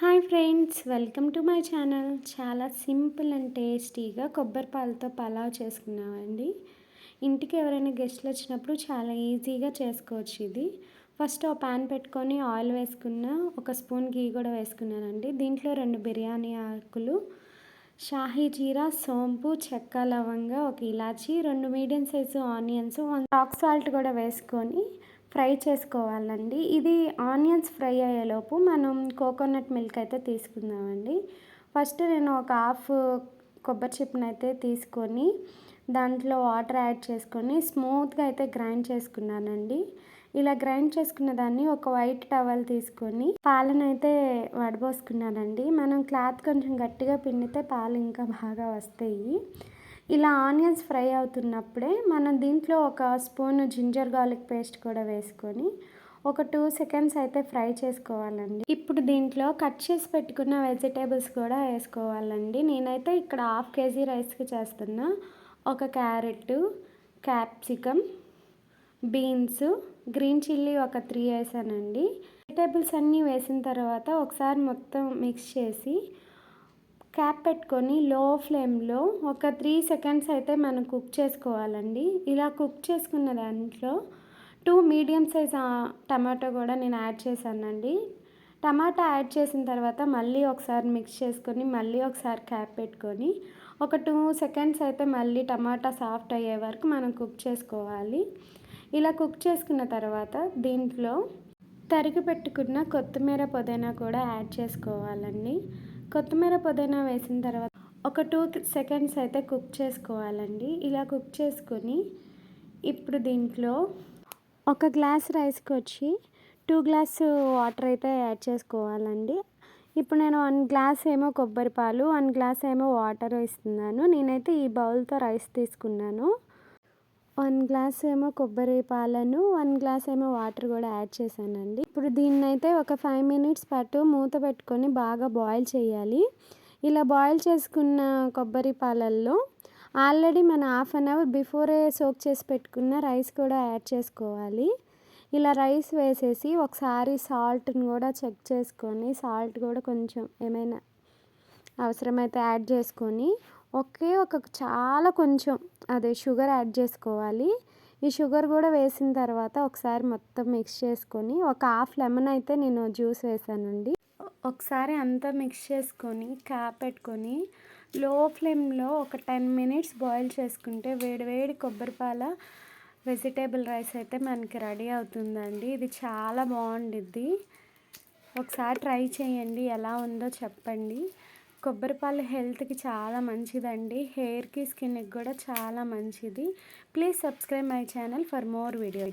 Hi friends welcome to my channel. చాలా simple and టేస్టీగా కొబ్బరి పాలతో పలావ్ చేసుకున్నామండి. ఇంటికి ఎవరైనా గెస్ట్లు వచ్చినప్పుడు చాలా ఈజీగా చేసుకోవచ్చు ఇది. ఫస్ట్ ఆ ప్యాన్ పెట్టుకొని ఆయిల్ వేసుకున్న ఒక స్పూన్ గీ కూడా వేసుకున్నానండి. దీంట్లో రెండు బిర్యానీ ఆకులు షాహీ జీరా సోంపు చెక్క లవంగా ఒక ఇలాచి రెండు medium size onions one rock salt కూడా వేసుకొని ఫ్రై చేసుకోవాలండి. ఇది ఆనియన్స్ ఫ్రై అయ్యేలోపు మనం కోకోనట్ మిల్క్ అయితే తీసుకుందామండి. ఫస్ట్ నేను ఒక హాఫ్ కొబ్బరి చిప్ని అయితే తీసుకొని దాంట్లో వాటర్ యాడ్ చేసుకొని స్మూత్గా అయితే గ్రైండ్ చేసుకున్నానండి. ఇలా గ్రైండ్ చేసుకున్న దాన్ని ఒక వైట్ టవల్ తీసుకొని పాలను అయితే వడబోసుకున్నానండి. మనం క్లాత్ కొంచెం గట్టిగా పిండితే పాలు ఇంకా బాగా వస్తాయి. ఇలా ఆనియన్స్ ఫ్రై అవుతున్నప్పుడే మనం దీంట్లో ఒక స్పూన్ జింజర్ గార్లిక్ పేస్ట్ కూడా వేసుకొని ఒక టూ సెకండ్స్ అయితే ఫ్రై చేసుకోవాలండి. ఇప్పుడు దీంట్లో కట్ చేసి పెట్టుకున్న వెజిటేబుల్స్ కూడా వేసుకోవాలండి. నేనైతే ఇక్కడ హాఫ్ కేజీ రైస్కి చేస్తున్నా ఒక carrot capsicum beans green chilli ఒక త్రీ వేసానండి. వెజిటేబుల్స్ అన్నీ వేసిన తర్వాత ఒకసారి మొత్తం మిక్స్ చేసి క్యాప్ పెట్టుకొని లో ఫ్లేమ్లో ఒక త్రీ సెకండ్స్ అయితే మనం కుక్ చేసుకోవాలండి. ఇలా కుక్ చేసుకున్న దాంట్లో టూ మీడియం సైజ్ టమాటో కూడా నేను యాడ్ చేశానండి. టమాటా యాడ్ చేసిన తర్వాత మళ్ళీ ఒకసారి మిక్స్ చేసుకొని మళ్ళీ ఒకసారి క్యాప్ పెట్టుకొని ఒక టూ సెకండ్స్ అయితే మళ్ళీ టమాటా సాఫ్ట్ అయ్యే వరకు మనం కుక్ చేసుకోవాలి. ఇలా కుక్ చేసుకున్న తర్వాత దీంట్లో తరిగి పెట్టుకున్న కొత్తిమీర పుదీనా కూడా యాడ్ చేసుకోవాలండి. కొత్తిమీర పుదీనా వేసిన తర్వాత ఒక టూ సెకండ్స్ అయితే కుక్ చేసుకోవాలండి. ఇలా కుక్ చేసుకొని ఇప్పుడు దీంట్లో ఒక గ్లాస్ రైస్కి వచ్చి టూ గ్లాస్ వాటర్ అయితే యాడ్ చేసుకోవాలండి. ఇప్పుడు నేను వన్ గ్లాస్ ఏమో కొబ్బరి పాలు వన్ గ్లాస్ ఏమో వాటర్ ఇస్తున్నాను నేనైతే ఈ బౌల్తో రైస్ తీసుకున్నాను. వన్ గ్లాస్ ఏమో కొబ్బరి పాలను వన్ గ్లాస్ ఏమో వాటర్ కూడా యాడ్ చేశానండి. ఇప్పుడు దీన్ని అయితే ఒక ఫైవ్ మినిట్స్ పాటు మూత పెట్టుకొని బాగా బాయిల్ చేయాలి. ఇలా బాయిల్ చేసుకున్న కొబ్బరి పాలల్లో ఆల్రెడీ మన half an hour before soak చేసి పెట్టుకున్న రైస్ కూడా యాడ్ చేసుకోవాలి. ఇలా రైస్ వేసేసి ఒకసారి సాల్ట్ని కూడా చెక్ చేసుకొని సాల్ట్ కూడా కొంచెం ఏమైనా అవసరమైతే యాడ్ చేసుకొని ఒకే ఒక చాలా కొంచెం అదే షుగర్ యాడ్ చేసుకోవాలి. ఈ షుగర్ కూడా వేసిన తర్వాత ఒకసారి మొత్తం మిక్స్ చేసుకొని ఒక హాఫ్ లెమన్ అయితే నేను జ్యూస్ వేసానండి. ఒకసారి అంతా మిక్స్ చేసుకొని క్యాప్ పెట్టుకొని లో ఫ్లేమ్లో ఒక టెన్ మినిట్స్ బాయిల్ చేసుకుంటే వేడి వేడి కొబ్బరిపాల వెజిటేబుల్ రైస్ అయితే మనకి రెడీ అవుతుందండి. ఇది చాలా బాగుండిద్ది. ఒకసారి ట్రై చేయండి ఎలా ఉందో చెప్పండి. కొబ్బరిపాలు హెల్త్కి చాలా మంచిదండి. హెయిర్కి స్కిన్కి కూడా చాలా మంచిది. Please subscribe my channel for more video